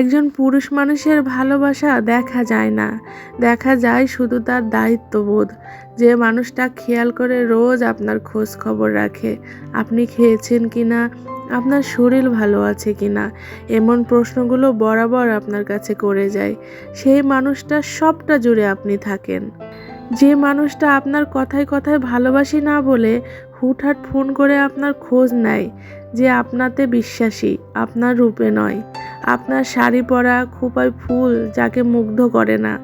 একজন পুরুষ মানুষের ভালোবাসা দেখা যায় না। দেখা যায় শুধু তার দায়িত্ববোধ। যে মানুষটা খেয়াল করে রোজ আপনার খোঁজ খবর রাখে, আপনি খেয়েছেন কি না আপনার শরীর ভালো আছে কি না এমন প্রশ্নগুলো বরাবর আপনার কাছে করে যায়। সেই মানুষটা সবটা জুড়ে আপনি থাকেন। যে মানুষটা আপনার কথায় কথায় ভালোবাসি না বলে হুটহাট ফোন করে আপনার খোঁজ নেয়, যে আপনাতে বিশ্বাসী, আপনার রূপে নয়। আপনার শাড়ি পরা খোপায় ফুল যাকে মুগ্ধ করে না।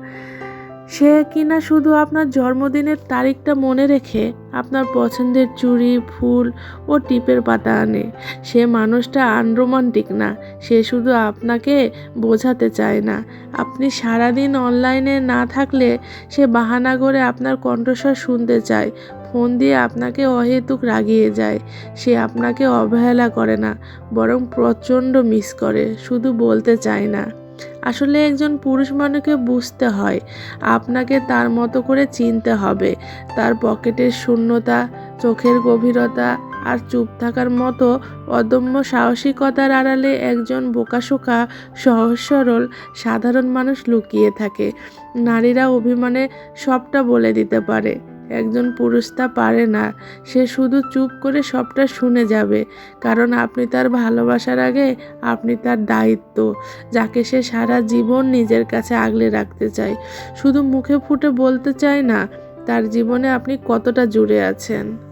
সে কিনা শুধু আপনার জন্মদিনের তারিখটা মনে রেখে আপনার পছন্দের চুড়ি, ফুল ও টিপের পাতা আনে। সে মানুষটা আনরোমান্টিক না, সে শুধু আপনাকে বোঝাতে চায় না। আপনি সারাদিন অনলাইনে না থাকলে সে বাহানা করে আপনার কণ্ঠস্বর শুনতে চায়। ফোন দিয়ে আপনাকে অহেতুক রাগিয়ে যায়। সে আপনাকে অবহেলা করে না, বরং প্রচণ্ড মিস করে, শুধু বলতে চায় না। আসলে একজন পুরুষ মানুষকে বুঝতে হয়, আপনাকে তার মতো করে চিনতে হবে। তার পকেটের শূন্যতা, চোখের গভীরতা আর চুপ থাকার মতো অদম্য সাহসিকতার আড়ালে একজন বোকাশোকা সহজ সরল সাধারণ মানুষ লুকিয়ে থাকে। নারীরা অভিমানে সবটা বলে দিতে পারে। একজন পুরুষ তা পারে না। সে শুধু চুপ করে সবটা শুনে যাবে। কারণ আপনি তার ভালোবাসার আগে আপনি তার দায়িত্ব, যাকে সে সারা জীবন নিজের কাছে আগলে রাখতে চায়। শুধু মুখে ফুটে বলতে চায় না, তার জীবনে আপনি কতটা জুড়ে আছেন।